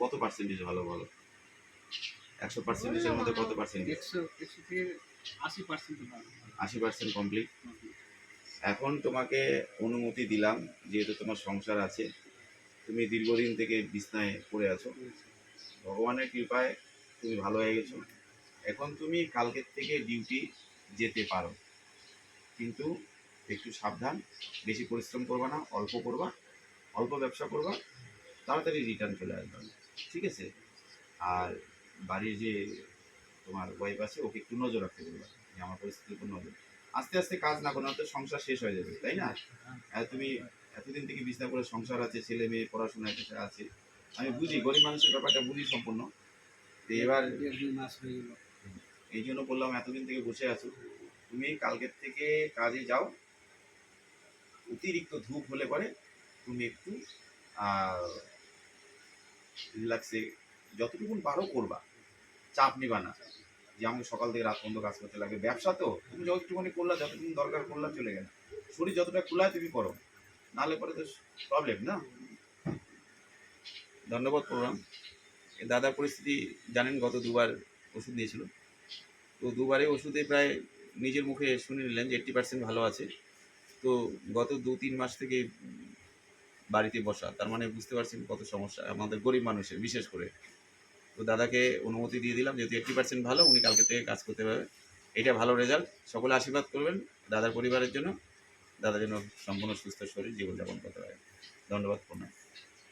কত পার্সেন্টেজ ভালো বলো? একশো পার্সেন্টেজের মধ্যে কত পার্সেন্টেজ আশি পার্সেন্ট আশি পার্সেন্ট কমপ্লিট এখন তোমাকে অনুমতি দিলাম যেহেতু তোমার সংসার আছে তুমি দীর্ঘদিন থেকে বিছনায় পড়ে আছো। ভগবানের কৃপায় তুমি ভালো হয়ে গেছো। এখন তুমি কালকের থেকে ডিউটি যেতে পারো। কিন্তু একটু সাবধান বেশি পরিশ্রম করবা না অল্প করবা অল্প ব্যবসা করবা তাড়াতাড়ি রিটার্ন চলে আসবে। ঠিক আছে? আর বাড়ির যে তোমার ওয়াইফ আছে, ওকে একটু নজর রাখতে যে আমার পরিস্থিতির উপর নজর। আস্তে আস্তে কাজ না করলে তো সংসার শেষ হয়ে যাবে, তাই না? তুমি এতদিন থেকে বিছনা করে সংসার আছে, ছেলে মেয়ে, পড়াশোনা আছে। আমি বুঝি, গরিব মানুষের ব্যাপারটা বুঝি সম্পূর্ণ। এবার এই জন্য বললাম, এতদিন থেকে বসে আছো। তুমি কালকের থেকে কাজে যাও। অতিরিক্ত ধূপ হলে পরে তুমি একটু রিল্যাক্সে যতটুকু পারো করবা। চাপ নিবা না। যে আমাকে সকাল থেকে রাত পর্যন্ত কাজ করতে লাগে ব্যবসা তো, তুমি যতটুকুনি করলা যতটুকু দরকার করলা চলে গেল। শরীর যতটা খোলায় তুমি করো। নাহলে পরে তো প্রবলেম না? ধন্যবাদ প্রোগ্রাম দাদার পরিস্থিতি জানেন গত দুবার ওষুধ দিয়েছিল। তো দুবারে ওষুধে প্রায় নিজের মুখে শুনে নিলেন যে এইট্টি পার্সেন্ট ভালো আছে। তো গত দু তিন মাস থেকে বাড়িতে বসা, তার মানে বুঝতে পারছেন কত সমস্যা, আমাদের গরিব মানুষের বিশেষ করে। তো দাদাকে অনুমতি দিয়ে দিলাম, যেহেতু এইট্টি পার্সেন্ট ভালো, উনি কালকে থেকে কাজ করতে পারবে। এটা ভালো রেজাল্ট সকলে আশীর্বাদ করবেন দাদার পরিবারের জন্য। দাদার জন্য সম্পূর্ণ সুস্থ শরীর জীবনযাপন করতে পারে। ধন্যবাদ, প্রণাম।